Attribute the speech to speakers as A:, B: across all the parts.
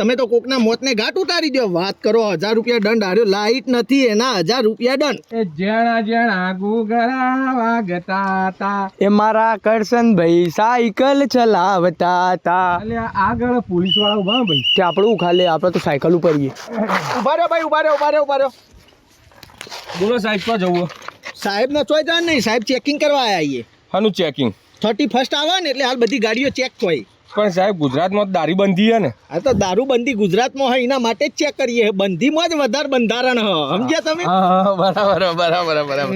A: તમે તો કોકના મોતને ઘાટ ઉતારી દો. વાત કરો હજાર રૂપિયા દંડ આર્યો. લાઈટ નથી એના હજાર રૂપિયા દંડ.
B: એ જણા જેણા ગુગરા વાગતા તા.
C: એ મારા કરશનભાઈ સાયકલ ચલાવતા હતા
B: અલ્યા આગળ પોલીસવાળા ઊભા ભાઈ.
C: કે આપણું ખાલી આપણે તો સાયકલ ઉપર ગઈ
A: ઊભા રહ્યો ભાઈ ઊભા રહ્યો ઊભા રહ્યો ઊભા રહ્યો.
B: બોલો સાહેબ તો જવું
A: સાહેબ ને ચોઈ જાણ નહીં સાહેબ ચેકિંગ કરવા આવ્યા છીએ.
B: હાનું ચેકિંગ
A: થર્ટી ફર્સ્ટ આવે ને એટલે હાલ બધી ગાડીઓ ચેક હોય.
B: પણ સાહેબ ગુજરાતમાં દારી બંધી છે ને.
A: આ તો દારૂબંધી ગુજરાતમાં હોય એના માટે જ ચેક કરીએ. બંધીમાં જ વધારે બંધારણ હ. સમજ્યા તમે?
B: બરાબર બરાબર બરાબર.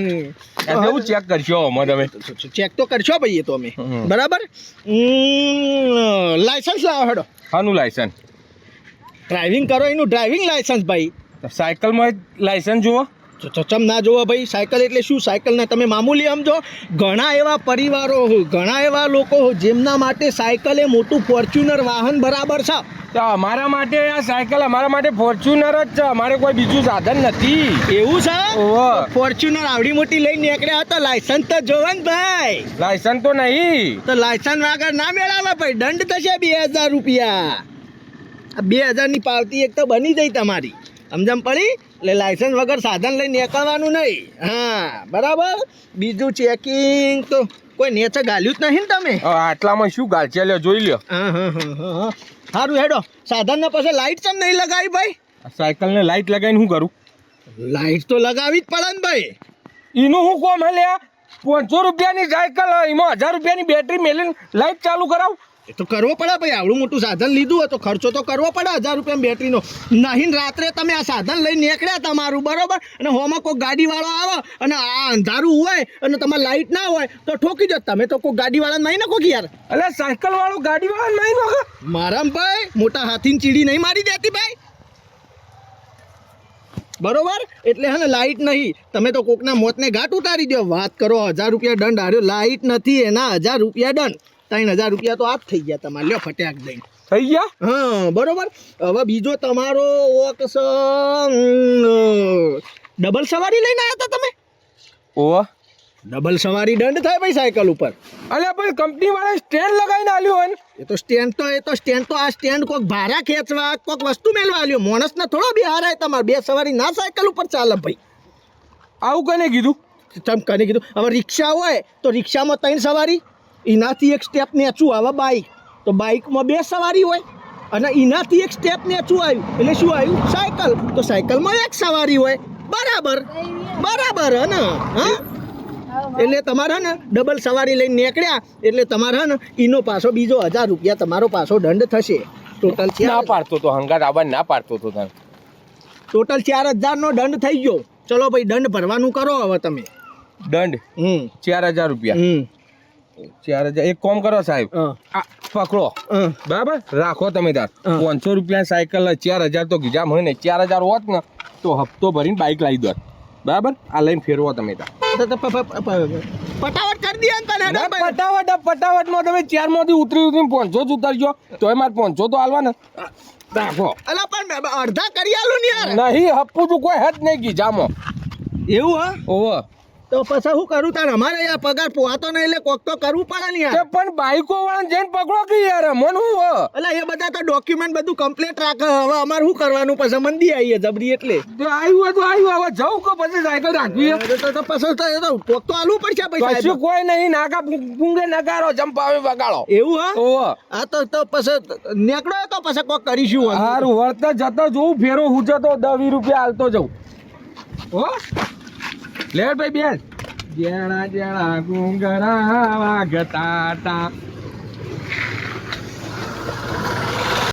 B: એવું ચેક કરશો અમે તમે?
A: ચેક તો કરશો ભાઈ એ તો અમે. બરાબર? લાયસન્સ લાવો હેડો.
B: હાનું લાયસન્સ
A: ડ્રાઇવિંગ કરો એનું ડ્રાઇવિંગ લાયસન્સ ભાઈ.
B: સાયકલમાં લાયસન્સ જુઓ.
A: તો તો ચમ ના જોવો ભાઈ સાયકલ એટલે શું? સાયકલ ને તમે મામૂલી સમજો. ઘણા એવા પરિવારો ઘણા એવા લોકો જેમના માટે સાયકલ એ મોટું ફોર્ચ્યુનર વાહન બરાબર છે.
B: તો અમારા માટે આ સાયકલ અમારા માટે ફોર્ચ્યુનર જ છે. અમારે કોઈ બીજું સાધન નથી.
A: એવું છે. ફોર્ચ્યુનર આવડી મોટી લઈને નીકળ્યા હતા. લાયસન્સ તો જોવે ને ભાઈ.
B: લાયસન્સ તો નહીં.
A: તો લાયસન્સ વગર ના મેળાવે ભાઈ. દંડ થશે બે હજાર રૂપિયા. આ બે હજારની પાવતી એક તો બની જઈ તમારી. સમજમ પડી? એટલે લાયસન્સ વગર સાધન લઈને નીકળવાનું નહીં. હા બરાબર? બીજું ચેકિંગ તો કોઈ નેચે ગાલ્યું જ નહીં ને તમે?
B: આટલામાં શું ગાલ છે લ્યો જોઈ લ્યો.
A: હા હા હા હા હા. સારું હેડો. સાધનને પછી લાઇટ ચમ નહીં લગાવી ભાઈ?
B: સાયકલને લાઇટ લગાવીને શું કરું?
A: લાઇટ તો લગાવી જ પડે ને ભાઈ.
B: એનું શું કોમ હલ્યા પાંચસો રૂપિયાની સાયકલ એમાં હજાર રૂપિયાની બેટરી મેલીને લાઇટ ચાલુ કરાવ?
A: એ તો કરવો પડે ભાઈ આવડું મોટું સાધન લીધું હોય તો ખર્ચો તો કરવો પડે હજાર રૂપિયા બેટરીનો. નહીં રાત્રે તમે આ સાધન લઈને નીકળ્યા તમારું બરોબર? અને હોમાં કોઈ ગાડીવાળો આવે અને આ અંધારું હોય અને તમારે લાઇટ ના હોય તો ઠોકી દો. તમે તો કોઈ ગાડીવાળા નહીં ને કે યાર?
B: એટલે સાયકલ વાળો ગાડીવાળા નહીં નખો?
A: મારામ ભાઈ મોટા હાથીની ચીડી નહીં મારી દેતી ભાઈ. બરોબર? એટલે હે ને લાઇટ નહીં. તમે તો કોકના મોતને ઘાટ ઉતારી દો વાત કરો હજાર રૂપિયા દંડ. હાર્યો લાઇટ નથી એના હજાર રૂપિયા દંડ. ત્રણ હજાર રૂપિયા તો આ થઈ ગયા તમારે. લ્યો ફટાક દઈને.
B: થઈ ગયા?
A: હા બરોબર? હવે બીજો તમારો ઓક છે ડબલ સવારી લઈને આવ્યા હતા તમે?
B: ઓહો.
A: ડબલ સવારી દંડ થાય ભાઈ સાયકલ ઉપર.
B: અલે પણ કંપની વાળા સ્ટેન્ડ લગાવીને આલ્યું હોય ને?
A: એ તો સ્ટેન્ડ તો એ તો સ્ટેન્ડ તો આ સ્ટેન્ડ કોઈક ભારા ખેંચવા કોક વસ્તુ મેળવા આલ્યો. માણસને થોડો બે હારાય તમારે. બે સવારી ના સાયકલ ઉપર ચાલે ભાઈ.
B: આવું કને કીધું?
A: ચમ કને કીધું? હવે રિક્ષા હોય તો રિક્ષામાં ત્રણ સવારી. એનાથી એક સ્ટેપ નેચું આવે બાઇક તો બાઇકમાં બે સવારી હોય અને એનાથી એક સ્ટેપ નેચું આવ્યું. એટલે શું આવ્યું? સાયકલ તો સાયકલમાં એક સવારી હોય. બરાબર. બરાબર હે ને? હા? એટલે તમારે ને ડબલ સવારી લઈને નીકળ્યા. એટલે તમારે ને એનો પાછો બીજો હજાર રૂપિયા તમારો પાછો દંડ થશે. ટોટલ
B: ના પાડતો તો હંગાત આવા ના પાડતો તો તને
A: ટોટલ ચાર હજારનો દંડ થઈ ગયો. ચલો ભાઈ દંડ ભરવાનું કરો હવે તમે.
B: દંડ?
A: હમ.
B: ચાર હજાર રૂપિયા.
A: હમ.
B: ચાર હજાર. એક કોમ કરો સાહેબ. પકડો. બરાબર? રાખો તમે તાર. પાંચસો રૂપિયા સાયકલ ચાર હજાર તો ગીજામ હોય ને ચાર હજાર હોત ને તો હપ્તો ભરીને બાઇક લાવી દો બરાબર? આ લઈને ફેરવો તમે તાર.
A: પટાવટ કરી દે હેડો
B: પટાવટ આ તમે ચારમાંથી ઉતરી ઉતરી પાંચસો જ ઉતારજો. તોય મારે પાંચસો તો હાલવા ને રાખો.
A: અલા પણ અડધા કરી આલું ને યાર.
B: નહીં હપ્પું તું કોઈ હદ નહીં ગીજામાં
A: એવું હા?
B: ઓહો.
A: તો પછી હું કરું? તાર અમારે યાર પગાર પોવાતો નહીં એટલે કોક તો કરવું પડે ને યાર.
B: પણ બાઈકો વાળા જઈને પકડો કે યાર? મન હું
A: એટલે એ બધા તો ડોક્યુમેન્ટ બધું કમ્પ્લીટ રાખે. હવે અમારે શું કરવાનું? પછી મંદી આવીએ જબરી એટલે.
B: તો આવ્યું તો આવ્યું હવે જવું કે પછી સાયકલ રાખવી
A: તો- પછી તો એ તો કોક તો આલવું પડશે પૈસા
B: કશું કોઈ નહીં નાકા પૂંગે નગારો જંપાવે વગાડો.
A: એવું હા?
B: ઓહો
A: આ તો તો પછી નેકડો તો પછી કોક કરીશું.
B: હારું વળતા જતો જોઉં ફેરો હું જતો દસ રૂપિયા હાલતો જઉં. હો? લે ભાઈ બેન. જેણા જેણા ગુંગરા વાગતા તા